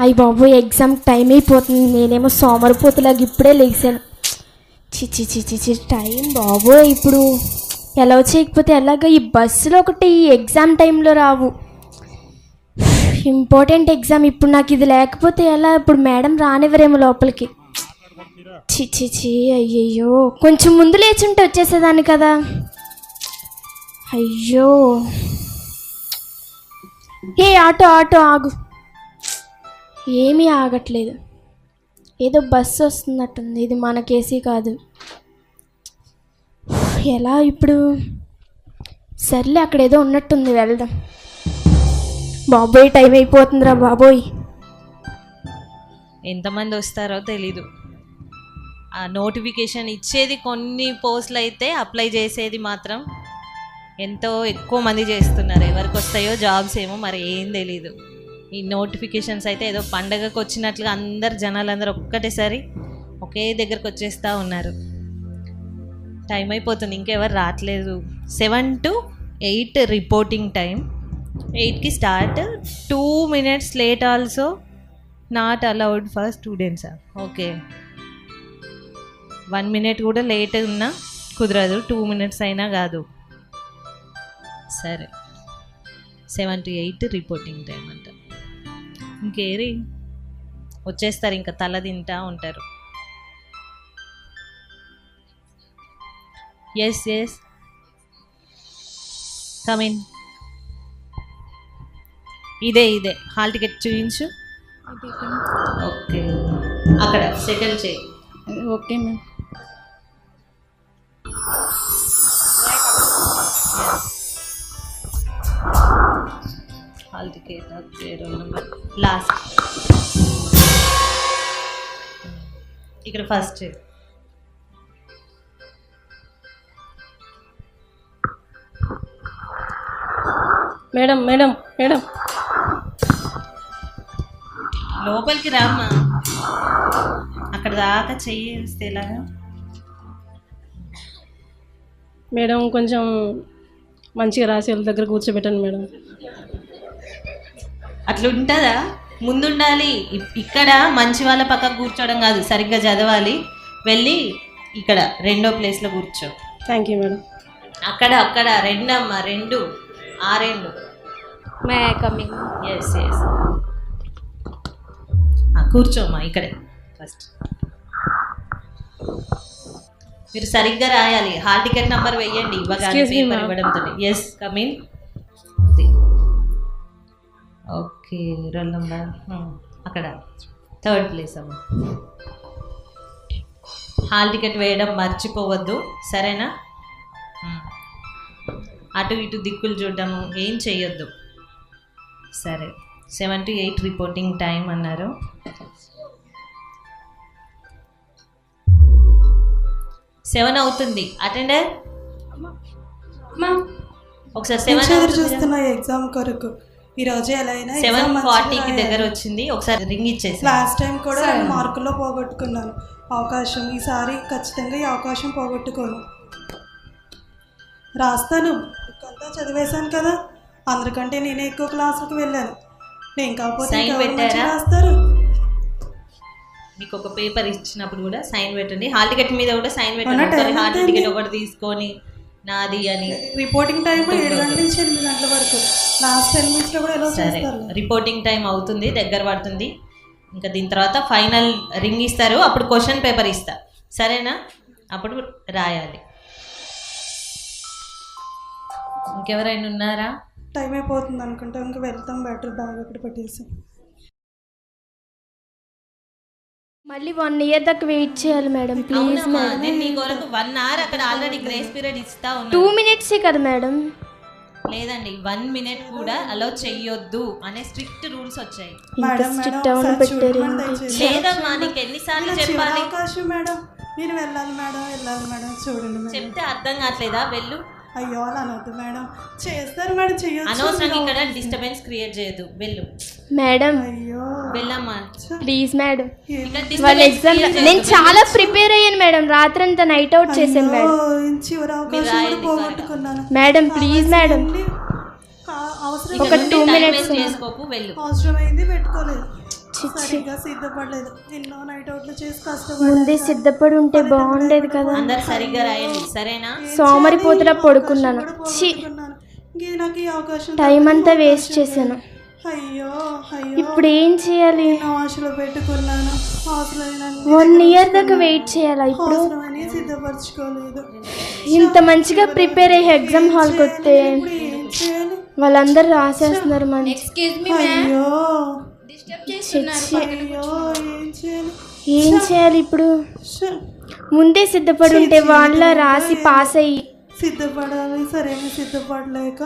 అయ్యి బాబు exam time అయిపోతుంది. నేనేమో సోమరిపోతులాగా ఇప్పుడే లేచాను. చిచి చిచి చి టైం బాబు ఇప్పుడు ఎలా చేయకపోతే ఎలాగ? ఈ బస్సులో ఒకటి ఈ ఎగ్జామ్ టైంలో రావు. ఇంపార్టెంట్ ఎగ్జామ్ ఇప్పుడు నాకు ఇది లేకపోతే ఎలా? ఇప్పుడు మేడం రానివ్వరేమో లోపలికి. చిచి చి అయ్యయ్యో. కొంచెం ముందు లేచుంటే వచ్చేసేదాన్ని కదా. అయ్యో. ఏ ఆటో ఆటో ఆగు. ఏమీ ఆగట్లేదు. ఏదో బస్సు వస్తున్నట్టుంది. ఇది మన కేసీ కాదు. ఎలా ఇప్పుడు? సర్లే అక్కడ ఏదో ఉన్నట్టుంది వెళ్దాం. బాబోయ్ టైం అయిపోతుందిరా బాబోయ్. ఎంతమంది వస్తారో తెలీదు. ఆ నోటిఫికేషన్ ఇచ్చేది కొన్ని పోస్టులు అయితే అప్లై చేసేది మాత్రం ఎంతో ఎక్కువ మంది చేస్తున్నారు. ఎవరికి వస్తాయో జాబ్స్ ఏమో మరి ఏం తెలీదు. ఈ నోటిఫికేషన్స్ అయితే ఏదో పండగకు వచ్చినట్లుగా అందరు జనాలందరూ ఒక్కటేసారి ఒకే దగ్గరకు వచ్చేస్తూ ఉన్నారు. టైం అయిపోతుంది ఇంకెవరు రావట్లేదు seven to eight reporting time. ఎయిట్కి start two minutes late also not allowed for students. Okay. One minute కూడా లేట్ ఉన్నా కుదరదు టూ మినిట్స్ అయినా కాదు. సరే. Seven to eight reporting time. ఇంకేరి? వచ్చేస్తారు ఇంకా తల తింటా ఉంటారు. ఎస్ ఎస్ కమిన్ ఇదే ఇదే. హాల్ టికెట్ చూపించు ఓకే అక్కడ సెకండ్ చేయి okay ma'am hall ticket okay roll number last ఇక్కడ ఫస్ట్ మేడం మేడం మేడం. లోపలికి రామ్మా. అక్కడ దాకా చెయ్యిస్తే ఎలాగా మేడం కొంచెం మంచిగా రాసి వాళ్ళ దగ్గర కూర్చోబెట్టండి మేడం. అట్లా ఉంటుందా ముందుండాలి ఇక్కడ మంచి వాళ్ళ పక్కకు కూర్చోవడం కాదు. సరిగ్గా చదవాలి. వెళ్ళి ఇక్కడ రెండో ప్లేస్లో కూర్చో. థ్యాంక్ యూ మేడం అక్కడ అక్కడ రెండమ్మా రెండు ఆ రెండు. మే కమింగ్ ఎస్ ఎస్ కూర్చోమ్మా ఇక్కడే. ఫస్ట్ మీరు సరిగ్గా రాయాలి. హాల్ టికెట్ నంబర్ వేయండి ఇవ్వగానే పేపర్. ఇవ్వడంతో yes come in okay roll number అక్కడ. థర్డ్ ప్లేస్ అమ్మ. హాల్ టికెట్ వేయడం మర్చిపోవద్దు సరేనా. అటు ఇటు దిక్కులు చూడడము ఏం చెయ్యొద్దు. సరే seven to eight reporting time అన్నారు. సెవెన్ అవుతుంది. అటెండర్? ఒకసారి సెవెన్ చూస్తున్నా ఎగ్జామ్ కొరకు. ఈ రోజు ఎలా అయినా సెవెన్ ఫార్టీకి దగ్గర. వచ్చింది. ఒకసారి రింగ్ ఇచ్చేసి లాస్ట్ టైం కూడా రెండు మార్కుల్లో పోగొట్టుకున్నాను. అవకాశం ఈసారి ఖచ్చితంగా ఈ అవకాశం పోగొట్టుకోను. రాస్తాను. కొంత చదివేశాను కదా. అందరికంటే నేనే ఎక్కువ క్లాసులకు వెళ్ళాను. నేను కాకపోతే? రాస్తారు? మీకు ఒక పేపర్ ఇచ్చినప్పుడు కూడా సైన్ పెట్టండి. హాల్ టికెట్ మీద కూడా సైన్? పెట్టండి. Hall ticket? ఒకటి తీసుకొని నాది అని. రిపోర్టింగ్ టైం ఏడు గంటల నుంచి ఎనిమిది గంటల వరకు. లాస్ట్ టెన్ మినిట్స్లో కూడా ఎలా సరే. చేస్తారు? రిపోర్టింగ్ టైం అవుతుంది దగ్గర పడుతుంది. ఇంకా దీని తర్వాత ఫైనల్ రింగ్ ఇస్తారు అప్పుడు క్వశ్చన్ పేపర్ ఇస్తా. సరేనా? అప్పుడు రాయాలి. ఇంకెవరైనా ఉన్నారా? టైం అయిపోతుంది అనుకుంటా ఇంకా వెళ్తాం బెటర్ బ్యాగ్ అక్కడ పెట్టేసి. మళ్ళీ వన్ ఇయర్ దాకా వెయిట్ చేయాలి మేడం ప్లీజ్ అవునమ్మా, మేడం. నేను నీ కొరకు వన్ అవర్ అక్కడ ఆల్రెడీ గ్రేస్ పీరియడ్ ఇస్తా టూ ఉన్నా మినిట్సే కదా మేడం. లేదండి వన్ మినిట్ కూడా అలో చెయ్యొద్దు అనే స్ట్రిక్ట్ రూల్స్ వచ్చాయి. ఇంత మేడం స్ట్రిక్ట్ మేడం అవును ఒకసారి పెట్టారు చూడమని ఏంటి? దయచేసి. లేదమ్మా నీకు ఎన్నిసార్లు ఇలా చెప్పాలి? అవకాశం మేడం. నేను వెళ్ళాలి మేడం వెళ్ళాలి మేడం చూడండి మేడం. చెప్తే అర్థం కావట్లేదా? వెళ్ళు. అయ్యో అలా అనొద్దు మేడం. చేస్తారు మేడం చెయ్యొచ్చు అనవసరంగా ఇక్కడ డిస్టర్బెన్స్ క్రియేట్ చేయొద్దు. వెళ్ళు. మేడం అయ్యో. వెళ్ళమ్మా. Please madam. ఇక్కడ వాళ్ళ ఎగ్జామ్ నేను. చాలా ప్రిపేర్ అయ్యాను మేడం. రాత్రంతా నైట్ అవుట్ చేశాను మేడం. చివరి అవకాశం పోగొట్టుకున్నాను. Madam please madam. అవసరం ఒక minutes waste చేసుకోకు వెళ్ళు. అవసరమైంది పెట్టుకోలేదు. సరిగ్గా సిద్ధపడలేదు. ఎన్నో నైట్ అవుట్లు చేసి ముందే కష్టపడి సిద్ధపడి ఉంటే బాగుండేది కదా. అందరు సరిగ్గా రాయండి సరేనా? సోమరిపోతులా పడుకున్నాను. నాకు ఈ అవకాశం టైం అంతా వేస్ట్ చేశాను. అయ్యో అయ్యో. ఇప్పుడు ఏం చేయాలి? ఆశలు పెట్టుకున్నాను. వన్ ఇయర్ దాకా వెయిట్ చేయాలా ఇప్పుడు? సిద్ధపరచుకోలేదు. ఇంత మంచిగా ప్రిపేర్ అయ్యి ఎగ్జామ్ హాల్కి వస్తే ఇప్పుడు ఏం చేయాలి? వాళ్ళందరూ రాసేస్తున్నారు మంచి ఎక్స్క్యూజ్ మీ అయ్యో. ఏం చేయాలి? ఏం చేయాలి ఇప్పుడు? ముందే సిద్ధపడి ఉంటే వాళ్ళ రాసి పాస్ అయ్యి. సిద్ధపడాలి సరైన సిద్ధపడలేక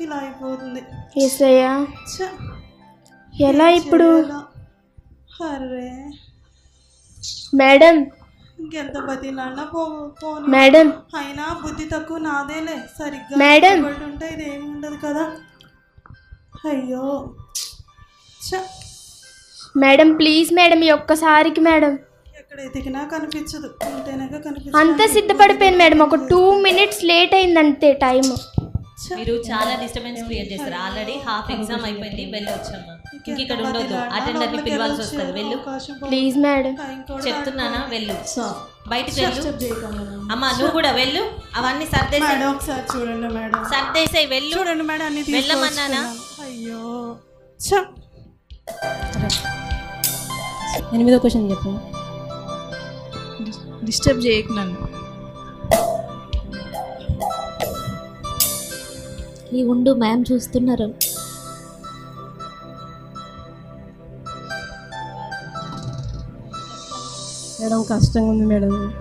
ఇలా అయిపోతుంది. ఏసయ్యా ఎలా ఇప్పుడు. అర్రే మేడం. ఇంకెంత బతిలాడినా పో పోను. మేడం. అయినా బుద్ధి తక్కువ నాదేలే. సరిగ్గా మేడం. ఉంటే ఇది ఏమి ఉండదు కదా. అయ్యో. మేడం ప్లీజ్ మేడం ఈ ఒక్కసారికి మేడం. కనిపించదు కనిపించదు. అంతా సిద్ధపడిపోయింది మేడం ఒక టూ మినిట్స్ లేట్ అయింది అంతే టైం మీరు చాలా డిస్టర్బెన్స్ క్రియేట్ చేస్తారు ఆల్రెడీ హాఫ్ ఎగ్జామ్ అయిపోయింది వెళ్ళి ఇంక ఇక్కడ ఉండొద్దు అటెండర్ని పిలవాల్సి వస్తుంది వెళ్ళు. Please madam. చెప్తున్నానా? వెళ్ళు. బయటికి వెళ్ళు. అమ్మా నువ్వు కూడా వెళ్ళు. అవన్నీ సర్దేసే మేడం ఒకసారి చూడండి మేడం. సర్దేసే వెళ్ళు. చూడండి మేడం అన్ని వెళ్ళమన్నానా? అయ్యో. ఎనిమిదో క్వశ్చన్ చెప్పు. డిస్టర్బ్ చేయకు నన్ను. ఈ ఉండు మ్యామ్ చూస్తున్నారు. మేడం కష్టంగా ఉంది మేడం.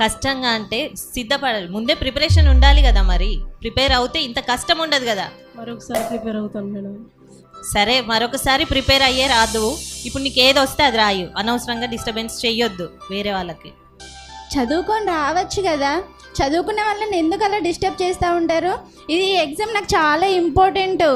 కష్టంగా అంటే సిద్ధపడాలి. ముందే ప్రిపరేషన్ ఉండాలి కదా మరి. ప్రిపేర్ అవుతే ఇంత కష్టం ఉండదు కదా. మరొకసారి ప్రిపేర్ అవుతాను మేడం. సరే మరొకసారి ప్రిపేర్ అయ్యే రాదు. ఇప్పుడు నీకు ఏది వస్తే అది రాయు. అనవసరంగా డిస్టర్బెన్స్ చెయ్యొద్దు వేరే వాళ్ళకి. చదువుకొని రావచ్చు కదా. చదువుకునే వాళ్ళని ఎందుకు అలా డిస్టర్బ్ చేస్తూ ఉంటారు? ఇది ఎగ్జామ్ నాకు చాలా ఇంపార్టెంట్.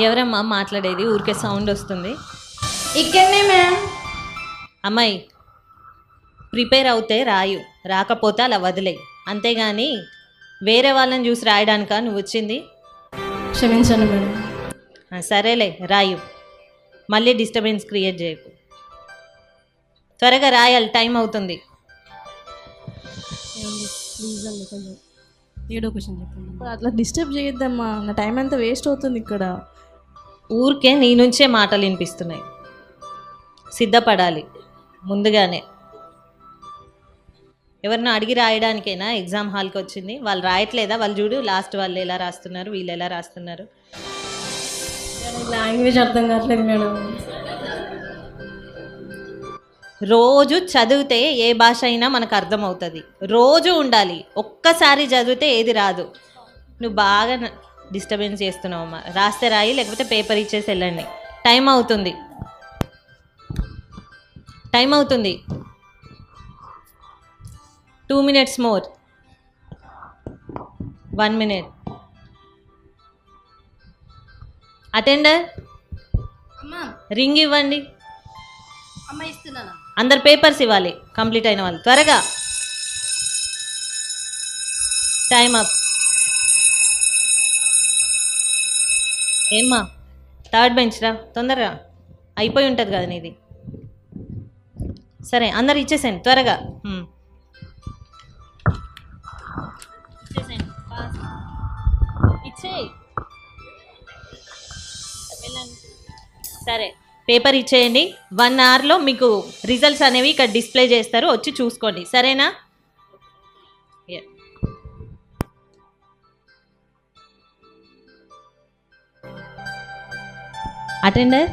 ఎవరమ్మా మాట్లాడేది? ఊరికే సౌండ్ వస్తుంది. ఇక్కడనే మ్యామ్ అమ్మాయి ప్రిపేర్ అవుతే రాయు. రాకపోతే అలా వదిలేయి. అంతేగాని వేరే వాళ్ళని చూసి రాయడానిక? నువ్వు వచ్చింది? క్షమించండి మేడం. ఆ, సరేలే రాయు. మళ్ళీ డిస్టర్బెన్స్ క్రియేట్ చేయకు. త్వరగా రాయాలి టైం అవుతుంది. ప్లీజ్ అండి కొంచెం ఏడో క్వశ్చన్ చెప్పండి. అట్లా డిస్టర్బ్ చేయొద్దమ్మా నా టైం అంతా వేస్ట్ అవుతుంది ఇక్కడ. ఊరికే నీ నుంచే మాటలు వినిపిస్తున్నాయి. సిద్ధపడాలి. ముందుగానే. ఎవరినో అడిగి రాయడానికైనా ఎగ్జామ్ హాల్కి వచ్చింది. వాళ్ళు రాయట్లేదా? వాళ్ళు చూడు లాస్ట్ వాళ్ళు ఎలా రాస్తున్నారు? వీళ్ళు ఎలా రాస్తున్నారు? లాంగ్వేజ్ అర్థం కావట్లేదు మేడం. రోజు చదివితే ఏ భాష అయినా మనకు అర్థమవుతుంది. రోజు ఉండాలి. ఒక్కసారి చదివితే ఏది రాదు. నువ్వు బాగా డిస్టర్బెన్స్ చేస్తున్నావమ్మా రాస్తే రాయి లేకపోతే పేపర్ ఇచ్చేసి వెళ్ళండి. టైం అవుతుంది. టైం అవుతుంది. Two minutes more. One minute. Attender? Ring ఇవ్వండి. అందరు పేపర్స్ ఇవ్వాలి కంప్లీట్ అయిన వాళ్ళు. త్వరగా. Time up. ఏమ్మా థర్డ్ బెంచ్ రా తొందరగా. అయిపోయి ఉంటుంది కదా నీది. సరే అందరు ఇచ్చేసేయండి త్వరగా. సరే పేపర్ ఇచ్చేయండి. వన్ అవర్లో మీకు రిజల్ట్స్ అనేవి ఇక్కడ డిస్ప్లే చేస్తారు. వచ్చి చూసుకోండి. సరేనా. అటెండర్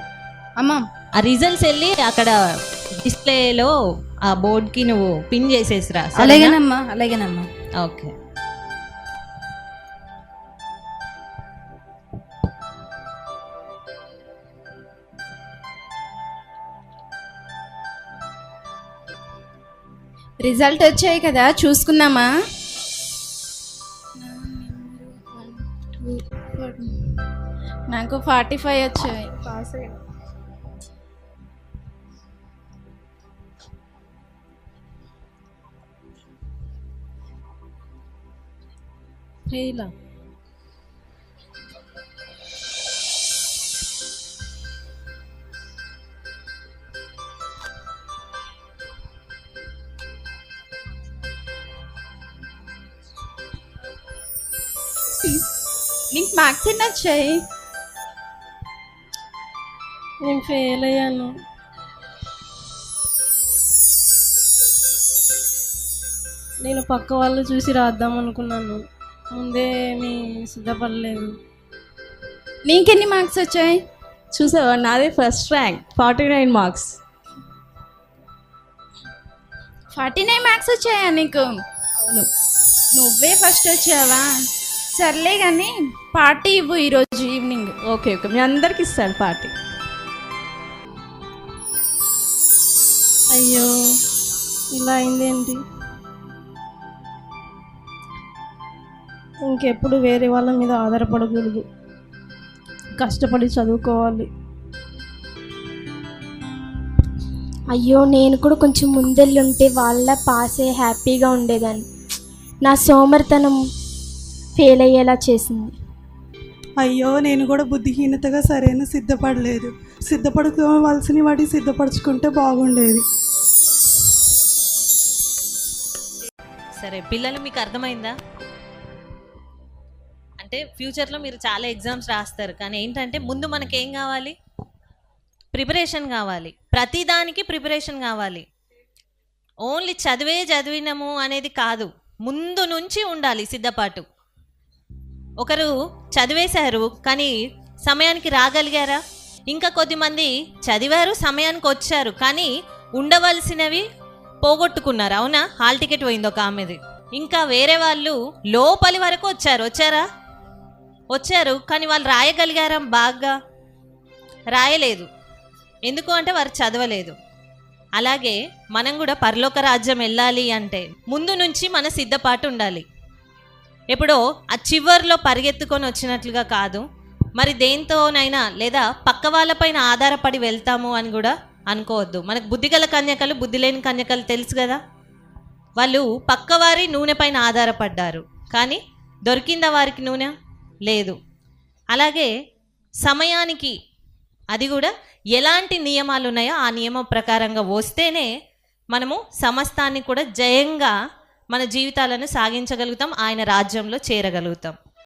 అమ్మా. ఆ రిజల్ట్స్ వెళ్ళి అక్కడ డిస్ప్లేలో ఆ బోర్డ్కి నువ్వు పిన్ చేసేసిరా. అలాగేనమ్మా అలాగేనమ్మా. ఓకే రిజల్ట్ వచ్చాయి కదా చూసుకున్నామా నాకు ఫార్టీ ఫైవ్ వచ్చాయి. పాస్ అయ్యాను ఫెయిలా ఎన్ని వచ్చాయి నేను ఫెయిల్ అయ్యాను నేను పక్క వాళ్ళు చూసి రాద్దాం అనుకున్నాను. ముందే ఏమీ సిద్ధపడలేదు. నీకెన్ని మార్క్స్ వచ్చాయి? చూసావా? నాదే first rank forty nine marks forty nine marks వచ్చాయా నీకు? నువ్వే ఫస్ట్ వచ్చావా? సర్లే కానీ పార్టీ ఇవ్వు ఈరోజు ఈవినింగ్. Okay okay. మీ అందరికి ఇస్తాడు పార్టీ. అయ్యో ఇలా అయిందేంటి? ఇంకెప్పుడు వేరే వాళ్ళ మీద ఆధారపడకూడదు. కష్టపడి చదువుకోవాలి. అయ్యో నేను కూడా కొంచెం ముందెళ్ళుంటే వాళ్ళ పాస్ అయ్యి హ్యాపీగా ఉండేదాన్ని. నా సోమరితనం ఫెయిల్ అయ్యేలా చేసింది. అయ్యో నేను కూడా బుద్ధిహీనతగా సరైన సిద్ధపడలేదు. సిద్ధపడుకోవాల్సిన వాటికి సిద్ధపరచుకుంటే బాగుండేది. సరే పిల్లలు మీకు అర్థమైందా? అంటే ఫ్యూచర్లో మీరు చాలా ఎగ్జామ్స్ రాస్తారు. కానీ ఏంటంటే ముందు మనకి ఏం కావాలి? ప్రిపరేషన్ కావాలి. ప్రతిదానికి ప్రిపరేషన్ కావాలి. ఓన్లీ చదివే చదివినము అనేది కాదు. ముందు నుంచి ఉండాలి సిద్ధపాటు. ఒకరు చదివేశారు కానీ సమయానికి రాగలిగారా? ఇంకా కొద్దిమంది చదివారు సమయానికి వచ్చారు కానీ ఉండవలసినవి పోగొట్టుకున్నారు. అవునా? హాల్ టికెట్ పోయింది ఒక ఆమెది. ఇంకా వేరే వాళ్ళు లోపలి వరకు వచ్చారు. వచ్చారా? వచ్చారు కానీ వాళ్ళు రాయగలిగారా? బాగా రాయలేదు. ఎందుకు అంటే వారు చదవలేదు. అలాగే మనం కూడా పరలోక రాజ్యం వెళ్ళాలి అంటే ముందు నుంచి మన సిద్ధపాటు ఉండాలి. ఎప్పుడో ఆ చివర్లో పరిగెత్తుకొని వచ్చినట్లుగా కాదు. మరి దేంతోనైనా లేదా పక్క వాళ్ళపైన ఆధారపడి వెళ్తాము అని కూడా అనుకోవద్దు. మనకు బుద్ధిగల కన్యకలు బుద్ధి లేని కన్యకలు తెలుసు కదా? వాళ్ళు పక్కవారి నూనె పైన ఆధారపడ్డారు. కానీ దొరికిందా వారికి నూనె? లేదు. అలాగే సమయానికి అది కూడా ఎలాంటి నియమాలు ఉన్నాయో ఆ నియమం ప్రకారంగా వస్తేనే మనము సమస్తాన్ని కూడా జయంగా మన జీవితాలను సాగించగలుగుతాం ఆయన రాజ్యంలో చేరగలుగుతాం.